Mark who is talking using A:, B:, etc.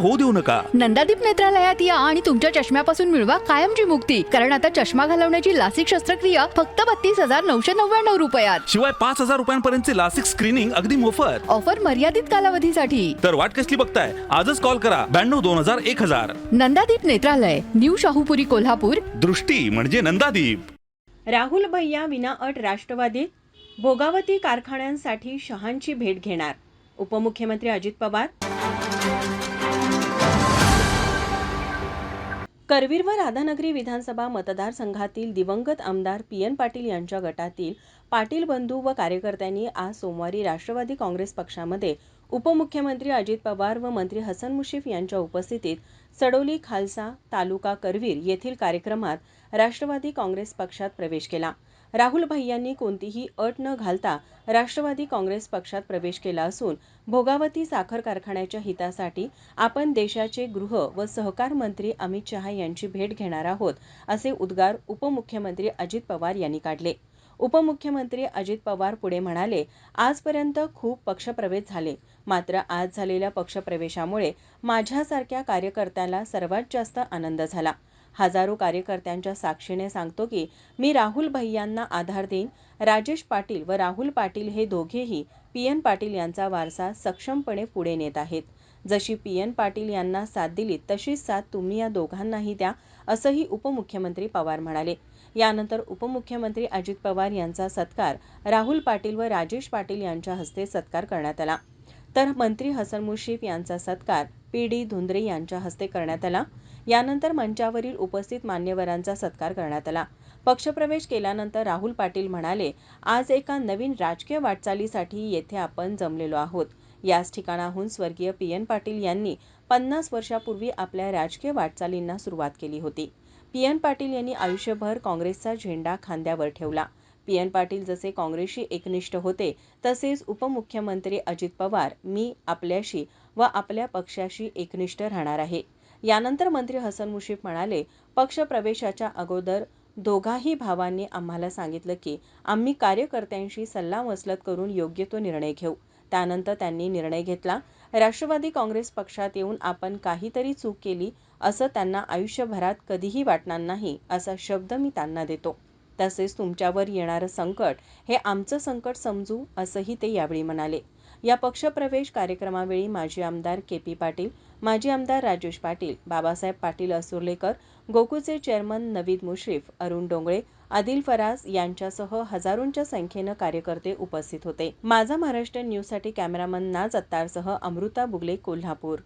A: होऊ देऊ नका.
B: नंदादीप नेत्रालयात या आणि तुमच्या चष्म्यापासून मिळवा कायमची मुक्ती. कारण आता चष्मा घालवण्याची लासिक शस्त्रक्रिया फक्त बत्तीस हजार नऊशे नव्याण्णव रुपयात.
A: शिवाय पाच हजार रुपयांपर्यंतचे लासिक स्क्रीनिंग अगदी मोफत.
B: ऑफर मर्यादित कालावधीसाठी.
A: तर वाट कसली बघताय? आजच कॉल करा. ब्याण्णव दोन हजार एक हजार.
B: नंदादीप नेत्रालय न्यू शाहूपुरी कोल्हापूर.
A: दृष्टी म्हणजे नंदादीप.
C: राहुल भैया विनाअट राष्ट्रवादीत भोगावती कारखान्यांसाठी शहांची भेट घेणार. उपमुख्यमंत्री अजित पवार. करवीर व राधानगरी विधानसभा मतदारसंघातील दिवंगत आमदार पी एन पाटील यांच्या गटातील पाटील बंधू व कार्यकर्त्यांनी आज सोमवारी राष्ट्रवादी काँग्रेस पक्षामध्ये उपमुख्यमंत्री अजित पवार व मंत्री हसन मुश्रीफ यांच्या उपस्थितीत सडोली खालसा तालुका करवीर येथील कार्यक्रमात राष्ट्रवादी काँग्रेस पक्षात प्रवेश केला. राहुल भैयांनी कोणतीही अट न घालता राष्ट्रवादी काँग्रेस पक्षात प्रवेश केला असून भोगावती साखर कारखान्याच्या हितासाठी आपण देशाचे गृह व सहकार मंत्री अमित शहा यांची भेट घेणार आहोत असे उद्गार उपमुख्यमंत्री अजित पवार यांनी काढले. उपमुख्यमंत्री अजित पवार पुढे म्हणाले आजपर्यंत खूप पक्षप्रवेश झाले. मात्र आज झालेल्या पक्षप्रवेशामुळे माझ्यासारख्या कार्यकर्त्याला सर्वात जास्त आनंद झाला. हजारो कार्यकर्त्यांच्या साक्षीने सांगतो की मी राहुल भैयांना आधार देईन. राजेश पाटील व राहुल पाटील हे दोघेही पी एन पाटील यांचा वारसा सक्षमपणे पुढे नेत आहेत. जशी पी. एन. पाटील यांना साथ दिली तशीच साथ तुम्ही या दोघांनाही द्या असंही उपमुख्यमंत्री पवार म्हणाले. यानंतर उपमुख्यमंत्री अजित पवार यांचा सत्कार राहुल पाटील व राजेश पाटील यांच्या हस्ते सत्कार करण्यात आला. तर मंत्री हसन मुश्रीफ यांचा सत्कार पी. डी. धुंद्रे यांच्या हस्ते करण्यात आला. यानंतर मंचावरील उपस्थित मान्यवरांचा सत्कार करण्यात आला. पक्षप्रवेश केल्यानंतर राहुल पाटील म्हणाले आज एका नवीन राजकीय वाटचालीसाठी येथे आपण जमलेलो आहोत. याच ठिकाणाहून स्वर्गीय पी एन पाटील यांनी पन्नास वर्षापूर्वी आपल्या राजकीय वाटचालींना सुरुवात केली होती. पी एन पाटील यांनी आयुष्यभर काँग्रेसचा झेंडा खांद्यावर ठेवला. पी एन पाटील जसे काँग्रेसशी एकनिष्ठ होते तसेच उपमुख्यमंत्री अजित पवार मी आपल्याशी व आपल्या पक्षाशी एकनिष्ठ राहणार आहे. यानंतर मंत्री हसन मुश्रीफ म्हणाले पक्षप्रवेशाच्या अगोदर दोघाही भावांनी आम्हाला सांगितलं की आम्ही कार्यकर्त्यांशी सल्लामसलत करून योग्य तो निर्णय घेऊ. त्यानंतर त्यांनी निर्णय घेतला. राष्ट्रवादी काँग्रेस पक्षात येऊन आपण काहीतरी चूक केली असं त्यांना आयुष्यभरात कधीही वाटणार नाही असा शब्द मी त्यांना देतो. तसेच तुमच्यावर येणारं संकट हे आमचं संकट समजू असंही ते यावेळी म्हणाले. या पक्षप्रवेश कार्यक्रमावेळी माजी आमदार के पी पाटील माजी आमदार राजेश पाटील बाबासाहेब पाटील असुर्लेकर गोकुळचे चेअरमन नवीद मुश्रीफ अरुण डोंगळे आदिल फराज यांच्यासह हजारोंच्या संख्येनं कार्यकर्ते उपस्थित होते. माझा महाराष्ट्र न्यूजसाठी कॅमेरामन नाज अत्तारसह अमृता बुगले कोल्हापूर.